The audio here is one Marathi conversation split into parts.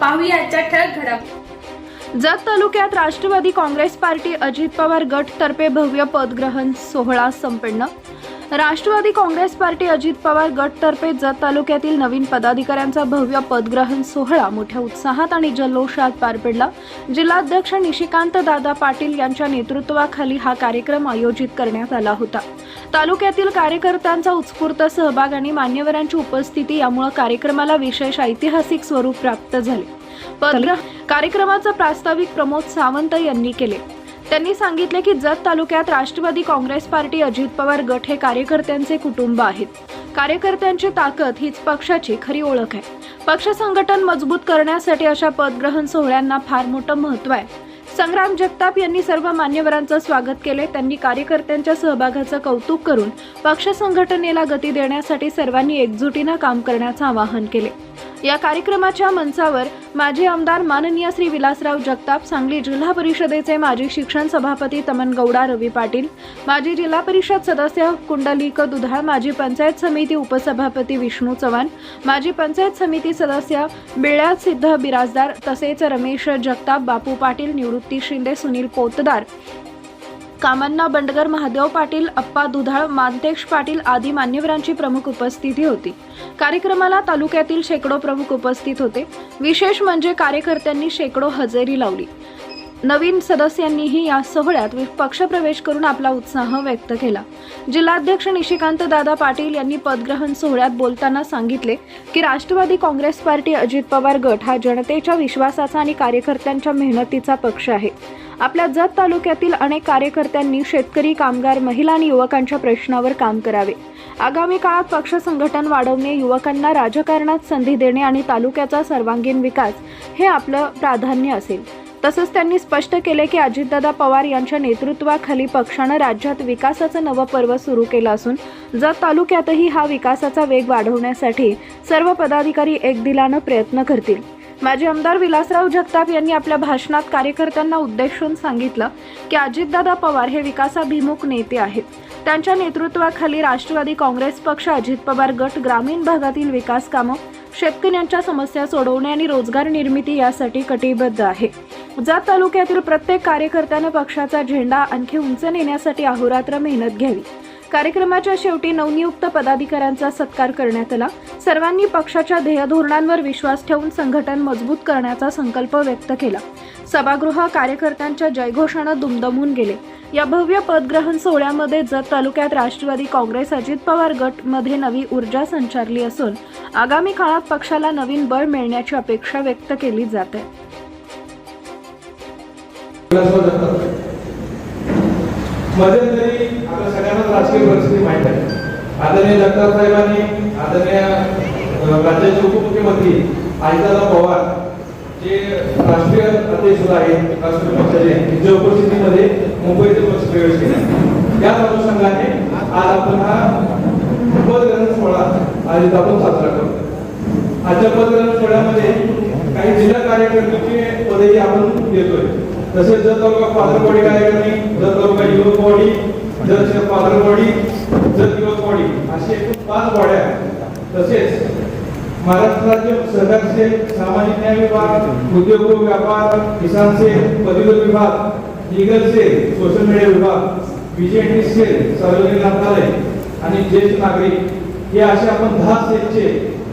पाहूया आजच्या ठळक घडामोडी जत तालुक्यात राष्ट्रवादी काँग्रेस पार्टी अजित पवार गट तर्फे भव्य पदग्रहण सोहळा संपन्न. राष्ट्रवादी काँग्रेस पार्टी अजित पवार गटतर्फे जत तालुक्यातील नवीन पदाधिकाऱ्यांचा भव्य पदग्रहण सोहळा मोठ्या उत्साहात आणि जल्लोषात पार पडला. जिल्हाध्यक्ष निशिकांत दादा पाटील यांच्या नेतृत्वाखाली हा कार्यक्रम आयोजित करण्यात आला होता. तालुक्यातील कार्यकर्त्यांचा उत्स्फूर्त सहभाग आणि मान्यवरांची उपस्थिती यामुळे कार्यक्रमाला विशेष ऐतिहासिक स्वरूप प्राप्त झाले. कार्यक्रमाचं प्रास्ताविक प्रमोद सावंत यांनी केले. त्यांनी सांगितले की जत तालुक्यात राष्ट्रवादी काँग्रेस पार्टी अजित पवार गट हे कार्यकर्त्यांचे कुटुंब आहेत. कार्यकर्त्यांची ताकद हीच पक्षाची खरी ओळख आहे. पक्ष संघटन मजबूत करण्यासाठी अशा पदग्रहण सोहळ्यांना फार मोठं महत्त्व आहे. संग्राम जगताप यांनी सर्व मान्यवरांचं स्वागत केले त्यांनी कार्यकर्त्यांच्या सहभागाचं कौतुक करून पक्ष संघटनेला गती देण्यासाठी सर्वांनी एकजुटीनं काम करण्याचं आवाहन केले या कार्यक्रमाच्या मंचावर माजी आमदार माननीय श्री विलासराव जगताप सांगली जिल्हा परिषदेचे माजी शिक्षण सभापती तमन गौडा रवी पाटील माजी जिल्हा परिषद सदस्य कुंडलिक दुधाळ माजी पंचायत समिती उपसभापती विष्णू चव्हाण माजी पंचायत समिती सदस्य बिळ्या सिद्ध बिराजदार तसेच रमेश जगताप बापू पाटील निवृत्ती शिंदे सुनील पोतदार कामन्ना बंडगर महादेव पाटील अप्पा दुधाळ मानतेश पाटील आदी मान्यवरांची प्रमुख उपस्थिती होती. कार्यक्रमाला तालुक्यातील शेकडो प्रमुख उपस्थित होते. विशेष म्हणजे कार्यकर्त्यांनी शेकडो हजेरी लावली. नवीन सदस्यांनीही या सोहळ्यात पक्षप्रवेश करून आपला उत्साह व्यक्त केला. जिल्हाध्यक्ष निशिकांत दादा पाटील यांनी पदग्रहण सोहळ्यात बोलताना सांगितले की राष्ट्रवादी काँग्रेस पार्टी अजित पवार गट हा जनतेच्या विश्वासाचा आणि कार्यकर्त्यांच्या मेहनतीचा पक्ष आहे. आपल्या जत तालुक्यातील अनेक कार्यकर्त्यांनी शेतकरी कामगार महिला आणि युवकांच्या प्रश्नावर काम करावे. आगामी काळात पक्ष संघटन वाढवणे युवकांना राजकारणात संधी देणे आणि तालुक्याचा सर्वांगीण विकास हे आपलं प्राधान्य असेल. तसंच त्यांनी स्पष्ट केले की अजितदादा पवार यांच्या नेतृत्वाखाली पक्षानं राज्यात विकासाचं नवं पर्व सुरू केलं असून जत तालुक्यातही हा विकासाचा वेग वाढवण्यासाठी सर्व पदाधिकारी एक दिलानं प्रयत्न करतील. माजी आमदार विलासराव जगताप यांनी आपल्या भाषणात कार्यकर्त्यांना उद्देशून सांगितलं की अजितदादा पवार हे विकासाभिमुख नेते आहेत. त्यांच्या नेतृत्वाखाली राष्ट्रवादी काँग्रेस पक्ष अजित पवार गट ग्रामीण भागातील विकास कामं शेतकऱ्यांच्या समस्या सोडवणे आणि रोजगार निर्मिती यासाठी कटिबद्ध आहे. जात तालुक्यातील प्रत्येक कार्यकर्त्यानं पक्षाचा झेंडा आणखी उंच नेण्यासाठी अहोरात्र मेहनत घ्यावी. कार्यक्रमाच्या शेवटी नवनियुक्त पदाधिकाऱ्यांचा सत्कार करण्यात आला. सर्वांनी पक्षाच्या ध्येयधोरणांवर विश्वास ठेवून संघटन मजबूत करण्याचा संकल्प व्यक्त केला. सभागृह कार्यकर्त्यांच्या जयघोषानं दुमदमून गेले. या भव्य पदग्रहण सोहळ्यामध्ये जत तालुक्यात राष्ट्रवादी काँग्रेस अजित पवार गटमध्ये नवी ऊर्जा संचारली असून आगामी काळात पक्षाला नवीन बळ मिळण्याची अपेक्षा व्यक्त केली जाते. मध्यंतरी आपल्या सगळ्यांना राजकीय परिस्थिती माहीत आहे. आदरणीय जगताप साहेबांनी आदरणीय राज्याचे उपमुख्यमंत्री आयताला पवार जे राष्ट्रीय अध्यक्ष आहेत राष्ट्रीय पक्षाचे त्यांच्या उपस्थितीमध्ये मुंबईचे पक्ष प्रवेश केला. याच अनुषंगाने आज आपण हा पदग्रहण सोहळा आज आपण साजरा करतो. आजच्या पदग्रहण सोहळ्यामध्ये काही जिल्हा कार्यकर्त्यांची पदही आपण देतोय तसेच जर तालुका पाथरवाडी कार्यकर्ते जर तालुका युवक बॉडी जर शहर पाथरवाडी जर युवक बॉडी असे एकूण पाच बॉड्या तसेच महाराष्ट्र राज्य सहकार सेल सामाजिक न्याय विभाग उद्योग व व्यापार किसान सेल पदवीधर विभाग लीगल सेल सोशल मीडिया विभाग बीजेडी सेल सार्वजनिक ग्रंथालय आणि ज्येष्ठ नागरिक हे असे आपण दहा सेलचे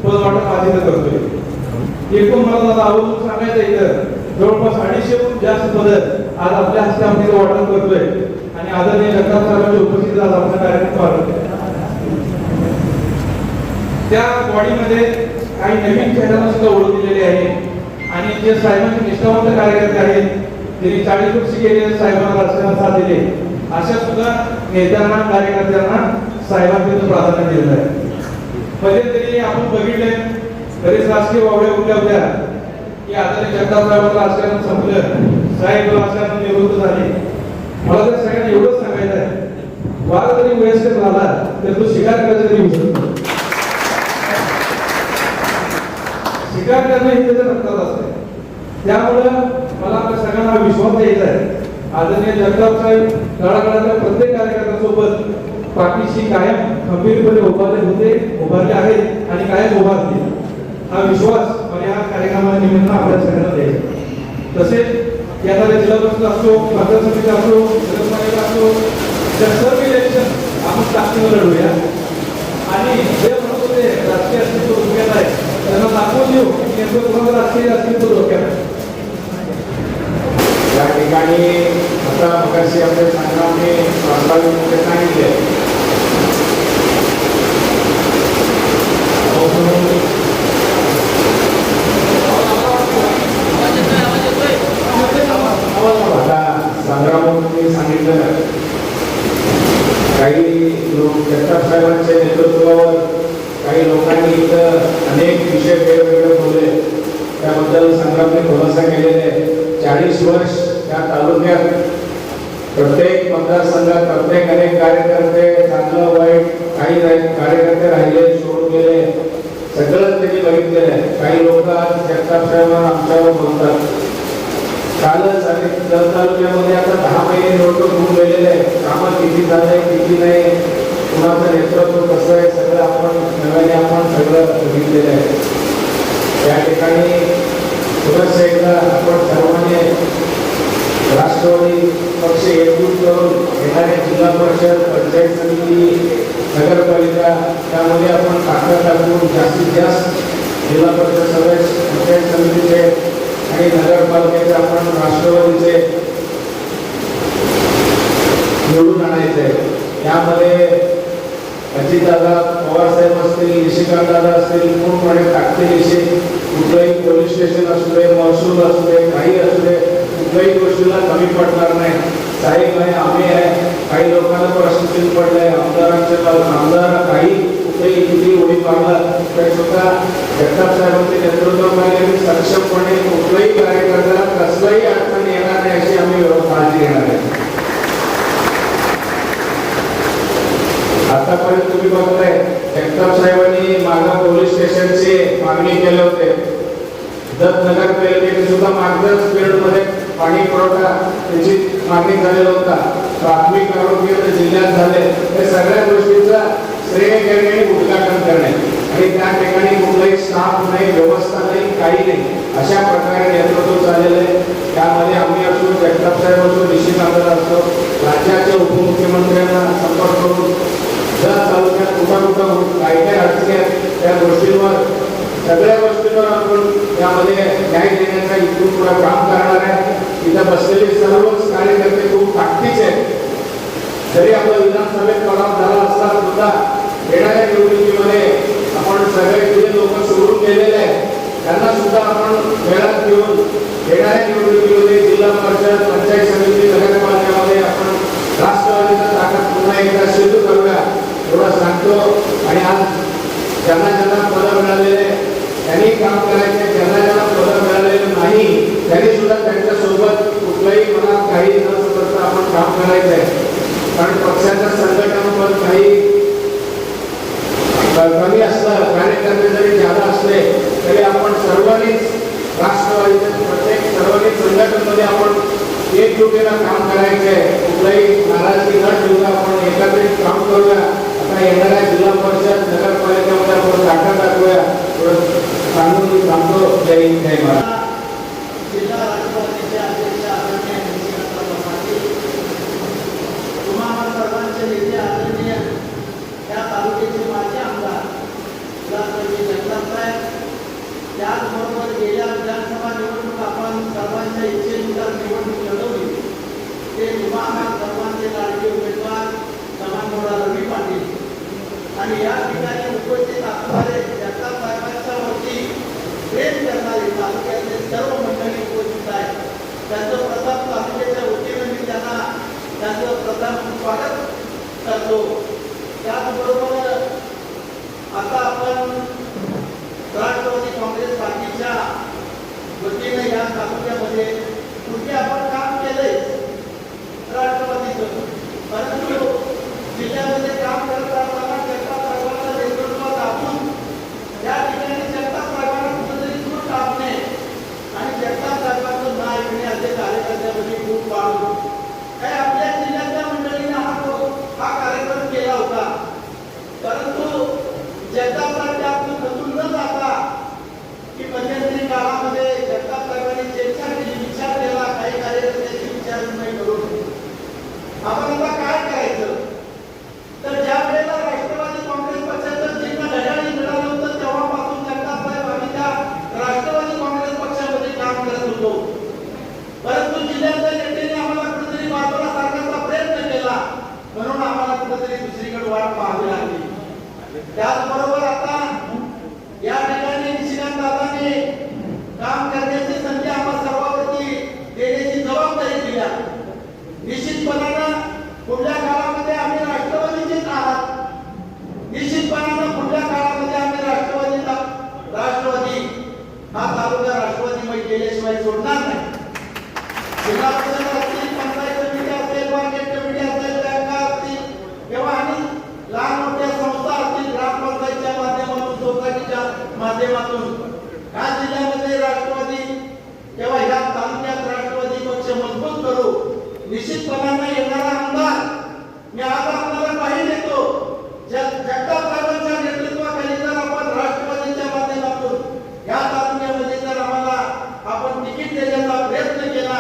पद वाटप आधी करतोय. एकूण मला दादा आवर्जून सांगायचं इथं जवळपास अडीचशेहून जास्त पद आज आपल्या हस्ते आपण तिथं वाटप करतोय. आणि आदरणीय जगताप साहेबांच्या उपस्थितीत आज आपला कार्यक्रम पार त्या बॉडीमध्ये काही नवीन चेहऱ्यांना सुद्धा ओळख दिलेली आहे. आणि जे साहेबांचे निष्ठावंत कार्यकर्ते आहेत त्यांनी चाळीस वर्ष गेले साहेबांना राजकारणात साथ दिले अशा सुद्धा नेत्यांना कार्यकर्त्यांना साहेबांनी प्राधान्य दिलेलं आहे. पहिले तरी आपण बघितले बरेच राजकीय वावड्या उठल्या होत्या. की आता जगताप साहेबांचं राजकारण संपलं. साहेब राजकारण निवृत्त झाले. मला तर सगळ्यांना एवढंच सांगायचं आहे. वाद जरी वयस्कर झाला तर तो शिकार करायचा तरी होऊ शकतो स्वीकार करणं हे त्याच्या रक्तात असते त्यामुळं मला आपल्या सगळ्यांना विश्वास द्यायचा आहे. आदरणीय जगताप साहेब तळागाळातल्या प्रत्येक कार्यकर्त्यासोबत पाठीशी कायम खंबीरपणे उभारले होते उभारले आहेत आणि कायम उभारतील. हा विश्वास मला या कार्यक्रमानिमित्त आपल्या सगळ्यांना द्यायचा तसेच येणाऱ्या जिल्हा परिषद असो पंचायत समिती असो नगरपालिका असो त्या सर्व इलेक्शन आपण ताकदीवर लढूया. आणि जे म्हणतो ते राजकीय अस्तित्व धोक्यात आहे त्यांना दाखवून देऊ की नेमकं कोणाचं राजकीय अस्तित्व धोक्यात आहे या ठिकाणी आता मगाशी आपले संग्रामने प्रास्ताविकमध्ये सांगितले आता संग्रामने सांगितलं काही लोक जगताप साहेबांच्या नेतृत्वावर काही लोकांनी इथं अनेक विषय वेगवेगळे बोलले त्याबद्दल संग्रामने खुलासा केलेले चाळीस वर्ष त्या तालुक्यात प्रत्येक मतदारसंघात प्रत्येक अनेक कार्यकर्ते चांगलं वाईट काही नाही कार्यकर्ते राहिले सोडून गेले सगळं त्यांनी बघितलेलं आहे काही लोक आज जगताप साहेबांना आमच्यावर बोलतात कालच आणि दर तालुक्यामध्ये आता दहा महिने निवडणूक होऊन गेलेले आहे कामं किती झालंय किती नाही कुणाचं नेतृत्व कसं आहे सगळं आपण नव्याने आपण सगळं बघितलेलं आहे. त्या ठिकाणी पुनश्च एकदा आपण सर्वांनी राष्ट्रवादी पक्ष एकजूट करून येणारे जिल्हा परिषद पंचायत समिती नगरपालिका त्यामध्ये आपण ताकद टाकून जास्तीत जास्त जिल्हा परिषद सदस्य पंचायत समितीचे आणि नगरपालिकेचे आपण राष्ट्रवादीचे निवडून आणायचे. त्यामध्ये अजितदादा पवारसाहेब असतील निशिकांत दादा असतील पूर्णपणे टाकतील विषय कुठलंही पोलीस स्टेशन असू दे महसूल असू दे काही असू दे कुठल्याही गोष्टीला कमी पडणार नाही. साहेब आहे आम्ही आहे. काही लोकांना प्रश्न आहे आमदारांचे आमदार काही कुठेही किती उडी मारला तर स्वतः जगताप साहेबांचे नेतृत्वामध्ये सक्षमपणे कुठलाही कार्यकर्त्याला कसलाही अडचण येणार नाही अशी आम्ही काळजी घेणार आहे. आतापर्यंत तुम्ही बघताय जगताप साहेबांनी माझा पोलीस स्टेशनची मागणी केले होते. दत्त नगर पालिकेने सुद्धा मागच्याच पिरियडमध्ये पाणी पुरवठा त्याची मागणी झालेला होता. प्राथमिक आरोग्य तर जिल्ह्यात झाले. या सगळ्या गोष्टींचा श्रेय घेणे आणि उद्घाटन करणे. आणि त्या ठिकाणी कुठलाही स्टाफ नाही व्यवस्था नाही काही नाही. अशा प्रकारे नेतृत्व चाललेलं आहे. त्यामध्ये आम्ही असो जगताप साहेब असो निशिकांत असतो राज्याच्या उपमुख्यमंत्र्यांना संपर्क करून जर तालुक्यात कुठं कुठं काय काय अडचणी आहेत त्या गोष्टींवर सगळ्या गोष्टीवर आपण त्यामध्ये न्याय देण्याचा इथून पुढे काम करणार आहे. इथं बसलेले सर्वच कार्यकर्ते खूप ताकदीचे आहेत. जरी आपला विधानसभेत पराभ झाला असता सुद्धा येणाऱ्या निवडणुकीमध्ये आपण सगळे जे लोक सोडून गेलेले आहेत त्यांना सुद्धा आपण वेळात घेऊन येणाऱ्या निवडणुकीमध्ये जिल्हा परिषद पंचायत समिती नगरपालिकेमध्ये आपण राष्ट्रवादीचा ताकद पुन्हा एकदा सिद्ध करूया. एवढं सांगतो. आणि आज ज्यांना ज्यांना पदं मिळालेले त्यांनी काम करायचे ज्यांना ज्यांना पदं मिळालेलं नाही त्यांनी सुद्धा त्यांच्यासोबत कुठलंही मनात काही न समजता आपण काम करायचं आहे कारण पक्षाच्या संघटनांवर काही कमी असलं कार्यकर्ते जरी जादा असले तरी आपण सर्वांनीच राष्ट्रवादीच्या प्रत्येक सर्वांनी संघटनमध्ये आपण एकजुटीनं काम करायचंय. कुठलाही नाराजगी न ठेवता आपण एकत्रित काम करूया. आता येणाऱ्या जिल्हा परिषद नगरपालिकेमध्ये आपण ताकद दाखवूया. सांगून मी थांबतो जय हिंद जय आदरणीय त्याचबरोबर गेल्या विधानसभा निवडणूक आपण सर्वांच्या इच्छेनुसार निवडणूक लढवली ते तुम्हाला सर्वांचे लाडके उमेदवार समानमोडा रवी पाटील आणि या ठिकाणी उपस्थित असणारे जगताप साहेबांच्या वरती प्रेम करणारे तालुक्यातले सर्व मंडळी उपस्थित आहेत त्यांचं प्रथम तालुक्याच्या वतीनं मी त्यांना त्यांचं प्रथम स्वागत करतो त्याचबरोबर आता आपण राष्ट्रवादी काँग्रेस पार्टीच्या वतीनं या तालुक्यामध्ये पूर्वी आपण काम केलंय राष्ट्रवादीचं परंतु जिल्ह्यामध्ये काम करत असताना जगताप साहेबांच्या नेतृत्वात आपण या ठिकाणी जगताप साहेबांना कुठेतरी दूर टाकणे आणि जगताप साहेबांचं नाव ऐकणे असे कार्यकर्त्यामध्ये खूप वाढ होती. काय आपल्या जिल्ह्यातल्या मंडळीने हा हा कार्यक्रम केला होता त्याचबरोबर आता या ठिकाणी निशिकांत दादांनी काम करण्याची संधी आम्हा सर्वांवरती देण्याची जबाबदारी दिली आहे. निश्चितपणानं पुढल्या काळामध्ये आम्ही राष्ट्रवादीचेच आहात निश्चितपणानं पुढल्या काळामध्ये आम्ही राष्ट्रवादीचा राष्ट्रवादी हा तालुका राष्ट्रवादीमय केल्याशिवाय सोडणार नाही जिल्हा परिषद असतील पंचायत समिती असेल मार्केट कमिटी असेल बँका असतील किंवा आणि लहान मोठ्या संस्था असतील ग्रामपंचायतच्या माध्यमातून सोसायटीच्या माध्यमातून या जिल्ह्यामध्ये राष्ट्रवादी किंवा ह्या तालुक्यात राष्ट्रवादी पक्ष मजबूत करू निश्चितपणाने येणारा आमदार मी आज आपल्याला पाहिजे देतो जग- जगताप साहेबांच्या नेतृत्वाखाली जर आपण राष्ट्रवादीच्या माध्यमातून या तालुक्यामध्ये जर आम्हाला आपण तिकीट देण्याचा प्रयत्न केला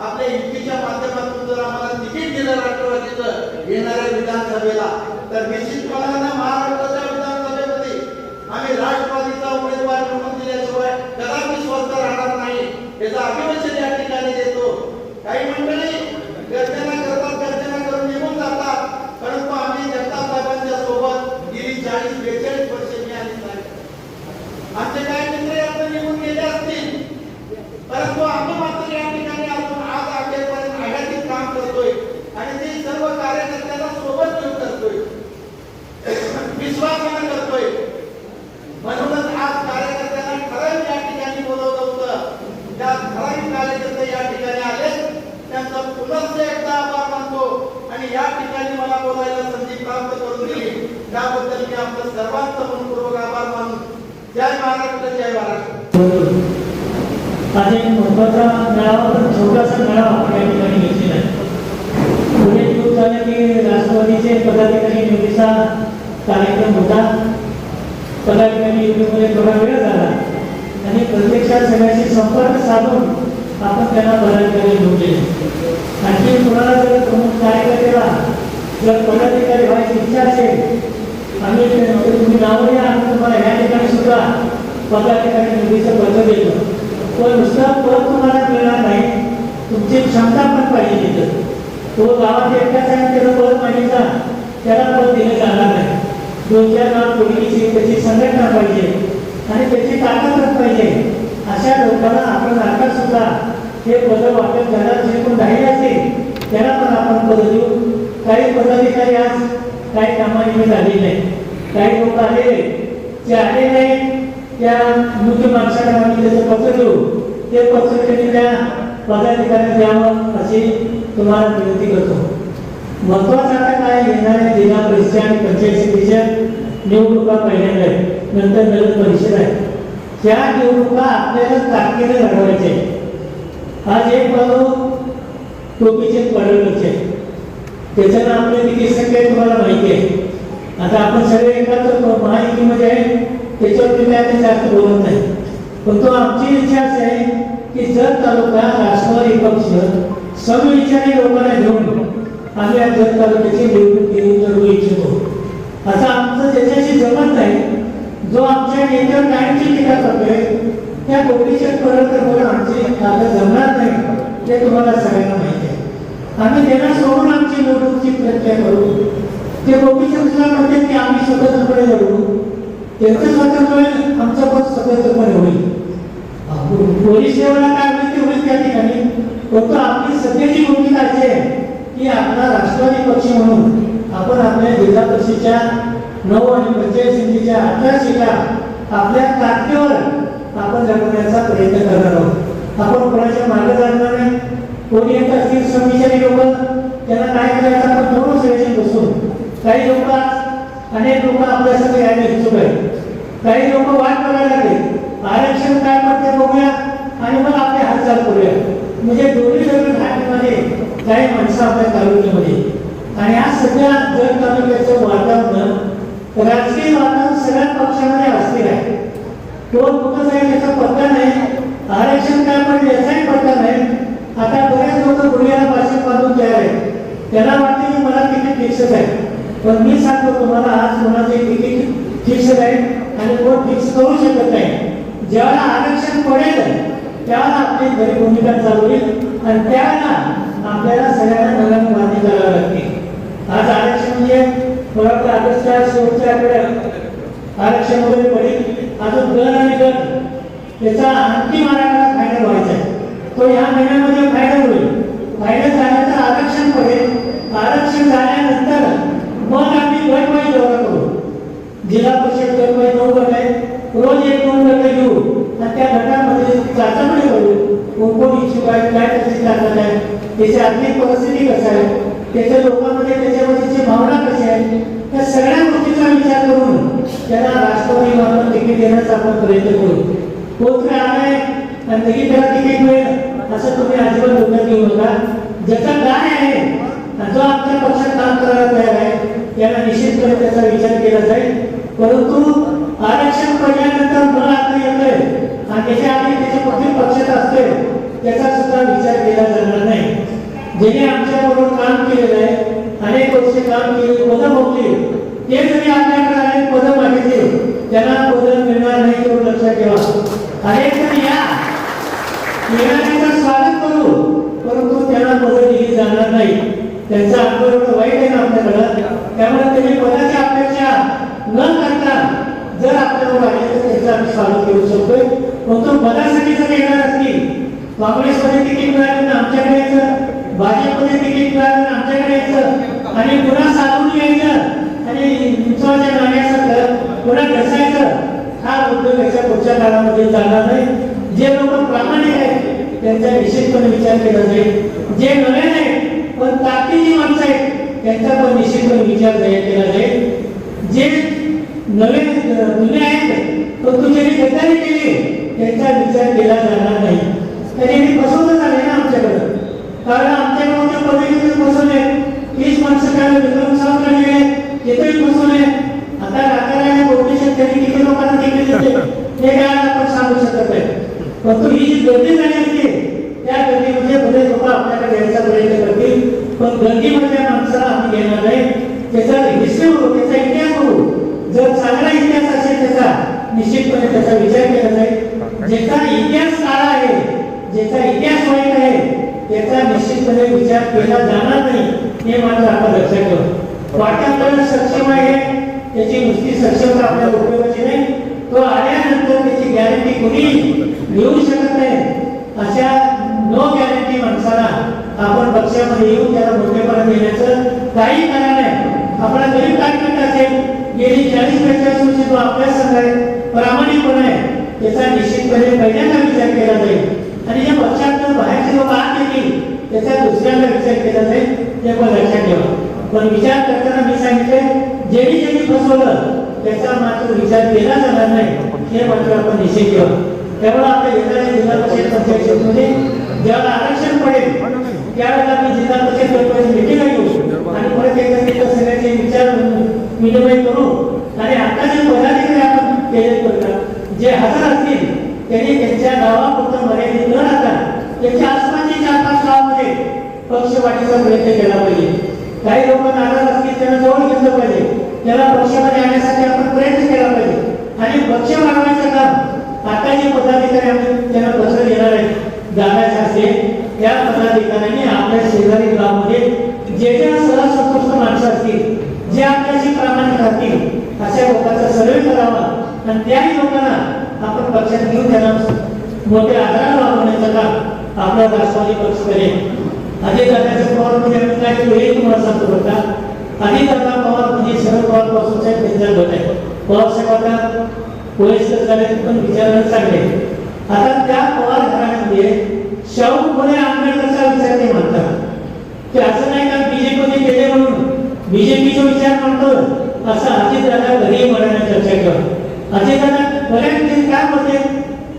आपल्या युतीच्या माध्यमातून जर आम्हाला तिकीट दिलं राष्ट्रवादीचं येणाऱ्या विधानसभेला तर निश्चितपणानं महाराष्ट्राच्या विधानसभेमध्ये आम्ही राष्ट्रवादीचा उमेदवार निवडून दिल्याशिवाय कदापि स्वस्थ राहणार नाही याचं अभिवचन या ठिकाणी देतो काही मंडळी गर्जना करतात गर्जना करून निघून जातात परंतु आम्ही जगताप साहेबांच्या सोबत गेली चाळीस बेचाळीस वर्ष मी आणि साहेब आमचे काही मित्र यातून निघून गेले असतील परंतु आम्ही मात्र या ठिकाणी अजून आज अखेरपर्यंत आघाडीत काम करतोय आणि ते सर्व कार्यकर्त्यांना सोबत घेऊन करतोय विश्वासाने करतोय. म्हणूनच आज कार्यकर्त्यांना ठराविक या ठिकाणी बोलवलं होतं. त्या ठराविक कार्यकर्ते या ठिकाणी आले त्यांचा पुनर्च एकदा आभार मानतो. आणि या ठिकाणी मला बोलायला संधी प्राप्त करून दिली. त्याबद्दल मी आपलं सर्वांचं मनपूर्वक आभार मानून जय महाराष्ट्र जय महाराष्ट्र. आज एक महत्त्वाचा मेळावा पण छोटासा मेळावा या ठिकाणी घेतलेला आहे. पुढे दिवस झाले की राष्ट्रवादीचे पदाधिकारी निवडीचा कार्यक्रम होता. पदाधिकारी योजनेमध्ये थोडा वेळ झाला. आणि प्रत्यक्षात सगळ्याशी संपर्क साधून आपण त्यांना पदाधिकारी निवडले आणखी कुणाला जर प्रमुख कार्यकर्त्याला जर पदाधिकारी व्हायची इच्छा असेल आम्ही तुम्ही नावं या आम्ही तुम्हाला या ठिकाणी सुद्धा पदाधिकारी निवडीचं पत्र देतो. पण नुसतं पद तुम्हाला मिळणार नाही तुमची क्षमता पण पाहिजे तिथं. तो गावात एकटाच आहे त्याला पद मागितला त्याला पद दिलं जाणार नाही. दोन चार गाव त्याची संघटना पाहिजे आणि त्याची ताकदच पाहिजे. अशा लोकांना आपण आता सुद्धा हे पद वाटप झाला जे कोण राहिले असतील त्याला पण आपण पद देऊ. काही पदाधिकारी आज काही कामानिमित्त आलेले नाही. काही लोक आलेले जे आले नाही त्या मुख्य माणसाला आम्ही त्याचं पत्र देऊ. ते पत्र त्यांनी त्या पदाधिकारी द्यावं अशी तुम्हाला विनंती करतो. महत्वाचं आता काय येणाऱ्या जिल्हा परिषद आणि पंचायत समितीच्या निवडणुका पहिल्यांदा आहेत नंतर नगर परिषद आहे. त्या निवडणुका आपल्याला ताकदीने लढवायचे आज एक बाजू टोपीचे पडवण्याचे त्याच्यानं आपले किती संख्या तुम्हाला माहिती आहे. आता आपण सगळे एकाच महायुतीमध्ये आहे. त्याच्यावरती मी आता जास्त बोलत नाही. पण तो आमची इच्छा अशी आहे की जर तालुका राष्ट्रवादी पक्ष सविचारी लोकांना घेऊन आम्ही या जत तालुक्याची निवडणूक घेऊन लढू इच्छितो. असं आमचं त्याच्याशी जमत नाही. जो आमच्या नेत्यावर टाईमची टीका करतोय त्या गोपीच्या परत बघा आमची आता जमणार नाही ते तुम्हाला सगळ्यांना माहिती आहे. आम्ही त्यांना सोडून आमची निवडणुकीची प्रक्रिया करू. ते गोपीच्या म्हणते की आम्ही स्वतंत्रपणे लढू. त्यांचं स्वातंत्र्य होईल आमचं पण स्वतंत्रपणे होईल. पोलीस सेवेला काय होईल ते होईल त्या ठिकाणी? फक्त आपली सध्याची भूमिका अशी आहे की आपला राष्ट्रवादी पक्ष म्हणून आपण आपल्या जिल्हा परिषदेच्या नऊ आणि पंचायत समितीच्या अठरा आपल्या ताकदीवर आपण जगवण्याचा प्रयत्न करणार आहोत. आपण कोणाच्या मागे जाणार नाही? कोणी येत असतील समविचारी लोक? त्यांना काय करायचं? आपण दोन सगळ्याशी बसून. काही लोक अनेक लोक आपल्यासाठी यायला इच्छुक आहेत. काही लोक वाट बघायला लागले. आरक्षण काय पडते बघूया आणि मग आपले हालचाल करूया. म्हणजे दोन्ही सगळे घाटमध्ये काही माणसं आपल्या तालुक्यामध्ये. आणि आज सध्या जर तालुक्याचं वातावरण राजकीय वातावरण सगळ्या पक्षामध्ये अस्थिर आहे. कोण कुठं जाईल याचा पत्ता नाही आरक्षण काय पण याचाही पत्ता नाही. आता बरेच लोक गुडघ्याला पाचशे बांधून तयार आहेत. त्याला वाटते की मला तिकीट फिक्सच आहे. पण मी सांगतो तुम्हाला आज कोणाचे तिकीट फिक्स आहे आणि कोण फिक्स करू शकत नाही. जेव्हा आरक्षण पडेल त्यावेळेला आपली घरी भूमिका चालू होईल आणि त्यावेळेला आपल्याला सगळ्यांना नव्यानं मान्य करावं लागते आज आरक्षण म्हणजे मला वाटतं शेवटच्या आठवड्यात आरक्षण वगैरे पडेल. अजून दर आणि गट याचा अंतिम आराखडा फायनल व्हायचा आहे. तो या महिन्यामध्ये फायनल होईल. फायनल झाल्यानंतर आरक्षण पडेल आरक्षण झाल्यानंतर मग आम्ही गट दौरा करू. जिल्हा परिषद गट नऊ गट आहे रोज एक दोन गट घेऊ. आणि त्या गटामध्ये चाचपणी करू. कोण कोण इच्छुक आहे काय त्याची चाचणी आहे त्याची आर्थिक परिस्थिती कसं आहे त्याच्या लोकांमध्ये त्याच्यामध्येची भावना कशी आहे त्या सगळ्या गोष्टीचा विचार करून त्याला राष्ट्रवादी आपण तिकीट देण्याचा आपण प्रयत्न करू. कोण काय आलाय आणि तिकीट त्याला तिकीट मिळेल असं तुम्ही अजिबात डोक्यात घेऊ नका. ज्याचा काय आहे जो आमच्या पक्षात काम करायला तयार आहे त्याला निश्चितपणे त्याचा विचार केला जाईल. परंतु आरक्षण पडल्यानंतर मला आता येतोय आणि त्याच्या आधी त्याच्या कुठे पक्षात असते त्याचा सुद्धा विचार केला जाणार नाही. ज्याने आमच्या बरोबर काम केलेलं आहे अनेक वर्ष काम केले पदं भोगली. ते जरी आपल्याकडे अनेक पदं मागितले त्यांना पदं मिळणार नाही तेवढं लक्षात ठेवा. अनेक जण या. येणाऱ्यांचं स्वागत करू परंतु त्यांना पदं दिली जाणार नाही. त्यांचा अनुभव एवढं वाईट आहे ना आपल्याकडं. त्यामुळे त्यांनी पदाची अपेक्षा न करता जर आपल्याला आले तर त्याचं आम्ही स्वागत करू शकतोय. परंतु पदासाठी जर येणार असतील काँग्रेसमध्ये तिकीट मिळाले तर आमच्याकडे भाजपमध्ये तिकीट मिळालं आमच्याकडे यायचं. आणि पुन्हा साधून यायचं. आणि चिंचवाच्या नाण्यासारखं पुन्हा घसायचं. हा उद्योग याच्या पुढच्या काळामध्ये चालणार नाही. जे लोक प्रामाणिक आहेत त्यांचा निश्चितपणे विचार केला जाईल. जे नवे नाही पण ताकदीची माणसं आहेत त्यांचा पण निश्चितपणे विचार जाहीर केला जाईल. जे नवे जुने आहेत तो तुझे गद्दारी केली त्यांचा विचार केला जाणार नाही. त्यांनी फसवलं झाले ना आमच्याकडे? कारण आमच्या जे पदवीचे बसवले. तीच माणसं काय विक्रम सावत्र गेले तिथेही बसवले. आता राखायला कोटी शेतकरी किती लोकांना तिकीट होते हे काय आपण सांगू शकत नाही. परंतु ही जी गर्दी झाली असते त्या गर्दीमध्ये बरेच लोक आपल्याकडे घ्यायचा प्रयत्न करतील. पण गर्दीमधल्या माणसाला आम्ही घेणार नाही. त्याचा हिस्ट्री होतो त्याचा इतिहास होतो जर चांगला इतिहास असेल त्याचा निश्चितपणे त्याचा विचार केला जाईल. ज्याचा इतिहास काळा आहे ज्याचा इतिहास वाईट आहे याचा निश्चितपणे विचार केला जाणार नाही हे मात्र आपण लक्षात ठेवा. वाटण सक्षम आहे त्याची नुसती सक्षमता आपल्या उपयोगाची नाही. तो आल्यानंतर त्याची गॅरंटी कोणी घेऊ शकत नाही. अशा नो गॅरंटी माणसाला आपण पक्षामध्ये येऊन त्याला मोठेपणा देण्याचं काही कारण नाही. आपला गरीब कार्यकर्ता असेल गेली चाळीस बेचाळीस वर्ष तो आपल्या संघ आहे प्रामाणिकपणे आहे. त्याचा निश्चितपणे पहिल्यांदा विचार केला जाईल. आणि या पक्षात बाहेरचे लोक आत येतील त्याचा दुसऱ्यांदा विचार केला जाईल ते पण लक्षात ठेवा. पण विचार करताना मी सांगितले ज्यांनी ज्यांनी फसवलं त्याचा मात्र विचार केला जाणार नाही हे मात्र आपण निश्चित ठेवा. त्यामुळे आपल्या येणाऱ्या जिल्हा परिषद पंचायत ज्यावेळेला आरक्षण पडेल त्यावेळेला मी जिल्हा परिषद पंचायत मिटिंग घेऊ आणि परत एकदा तिथं सगळ्यांचे विचार विनिमय करू. आणि आता जे पदाधिकारी आपण केले करतात जे हजर असतील त्यांनी त्यांच्या गावापुरतं मर्यादित न राहता याच्या आसपासच्या चार पाच गावामध्ये पक्षवाढीचा प्रयत्न केला पाहिजे काही लोक नाराज असतील त्यांना जवळ घेतलं पाहिजे त्याला पक्षामध्ये आणण्यासाठी आपण प्रयत्न केला पाहिजे. आणि पक्ष वाढवायचं काम आता जे पदाधिकारी आम्ही त्यांना पत्र देणार आहे जागाच्या असेल त्या पदाधिकाऱ्यांनी आपल्या शेजारी गावामध्ये जे जे सहसंतुष्ट माणसं असतील जे आपल्याशी प्रामाणिक राहतील अशा लोकांचा सर्वे करावा आणि त्याही लोकांना आपण पक्षात घेऊन त्यांना मोठ्या आधाराला वापरण्याचं काम आपला राष्ट्रवादी पक्ष करेल अजय दादाचे पवार म्हणजे काय केलं हे तुम्हाला सांगतो बरं का? अजित दादा पवार म्हणजे शरद पवार पासूनचा एक होत आहे. पवार साहेबांना वयस्कर झाले पण विचारायला चांगले. आता त्या पवार घरामध्ये शाहू पुणे आंबेडकरचा विचार नाही म्हणतात की असं नाही का बीजेपीने केले म्हणून? बीजेपीचा विचार म्हणतो असं अजित दादा घरी म्हणायला चर्चा कर अजित दादा बऱ्याच काय म्हणते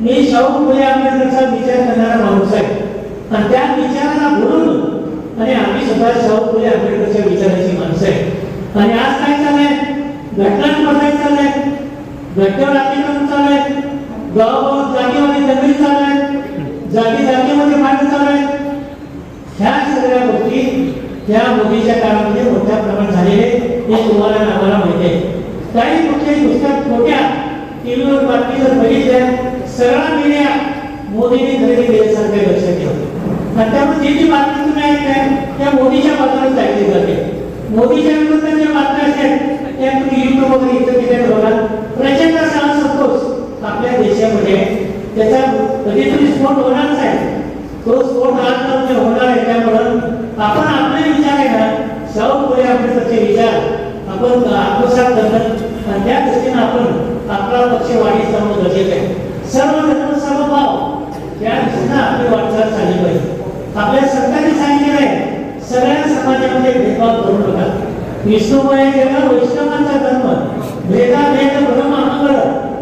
मी शाहू फुले आंबेडकरचा विचार करणारा माणूस आहे. आणि त्या विचाराला बोलून आणि आम्ही स्वतः शाहू फुले आंबेडकरच्या विचाराची माणसं आहे. आणि आज काय चाललंय? घटनांमध्ये चाललंय? घटनेवर ही जी बातमी तुम्ही ऐकताय त्या मोदीच्या बातम्यात सांगितली जाते. मोदीच्या विरुद्ध ज्या बातम्या असतात त्या तुम्ही युट्यूब वगैरे इथं तिथे बघा प्रचंड असा असतोच आपल्या देशामध्ये. त्याचा म्हणजे कधीतरी स्फोट होणारच आहे. तो स्फोट आज म्हणजे होणार आहे. त्यामुळं आपण आपले विचार आहे ना सर्व पुढे आपले त्याचे विचार आपण आत्मसात करतात. आणि त्या दृष्टीनं आपण आपला पक्ष वाढीस जाणं गरजेचं आहे. सर्व धर्म सर्व भाव या दृष्टीनं आपली वाटचाल झाली पाहिजे. आपल्या संतांनी सांगितलेलं आहे सगळ्या समाजामध्ये भेदभाव करू नका. विष्णुमय जगा वैष्णवांचा धर्म भेदा भेद ब्रह्म मंगळ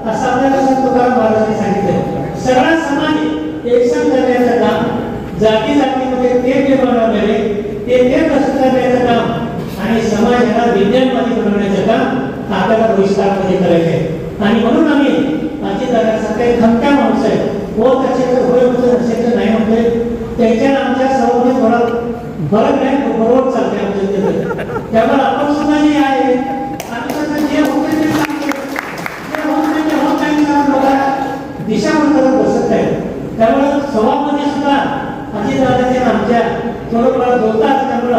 असं आपल्याला संत तुकाराम महाराजांनी सांगितलं सगळा समाज एकसम करण्याचं काम जाती जातीमध्ये ते निर्माण झालेले ते ते नष्ट करण्याचं काम आणि समाजाला विज्ञानवादी बनवण्याचं काम आपल्याला बहिष्कारमध्ये करायचं आहे आणि म्हणून आम्ही माझी दादासारखे खमक्या माणूस आहे व त्याचे तर होय होत असेल तर नाही म्हणतोय. त्यांच्या आमच्या सर्वांमध्ये फरक फरक नाही बरोबर चालते आमच्या त्यामुळे आपण सुद्धा जे आहे जे नाही करत बसत नाही. त्यामुळे स्वभावामध्ये सुद्धा अजितदादाचे आमच्या थोडंफार जोडता असल्यामुळं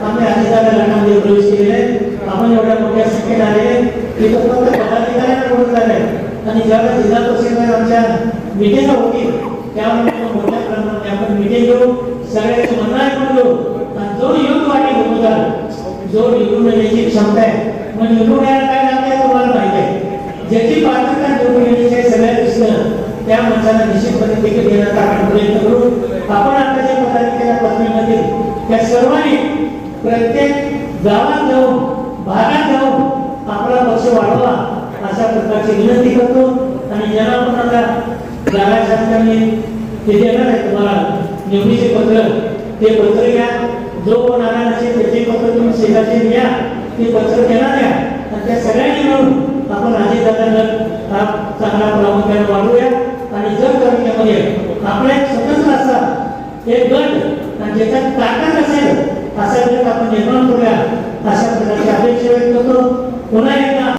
आम्ही अजितदादा गटामध्ये प्रवेश केलेला आहे आपण एवढ्या मोठ्या संख्येने आलेले फक्त पदाधिकाऱ्यांना झाले आणि ज्यावेळेस जिल्हा परिषदेवर आमच्या मिटिंग होती त्यावेळेस आपण मोठ्या प्रमाणात आपण मिटिंग घेऊ सगळ्यांचे म्हणणं ऐकून घेऊ आणि जो योग्य वाटेल उमेदवार जो निवडून येण्याची क्षमता आहे. म्हणजे मग निवडून यायला काय लागतं तुम्हाला माहिती आहे. ज्याची पात्रता निवडून येण्याची आहे सगळ्या दृष्टीनं त्या माणसाला निश्चितपणे तिकीट देण्याचा आपण प्रयत्न करू. आपण आता जे पत्नीमध्ये त्या सर्वांनी प्रत्येक गावात जाऊन भागात जाऊन आपला पक्ष वाढवा अशा प्रकारची विनंती करतो. आणि ज्यांना पण आता जागा शासनाने ते देणार आहे तुम्हाला निवडीचे पत्र ते पत्र घ्या. जो कोण आला नसेल त्याचे पत्र तुम्ही शेताचे घ्या ते पत्र त्यांना द्या. आणि त्या सगळ्यांनी मिळून आपण अजितदादांना हा चांगला प्रामुख्याने वाढवूया. आणि जर करण्यामध्ये आपला एक स्वतंत्र असा एक गट आणि ज्याच्यात ताकद असेल असा गट आपण निर्माण करूया. अशा प्रकारची अपेक्षा व्यक्त करतो. पुन्हा एकदा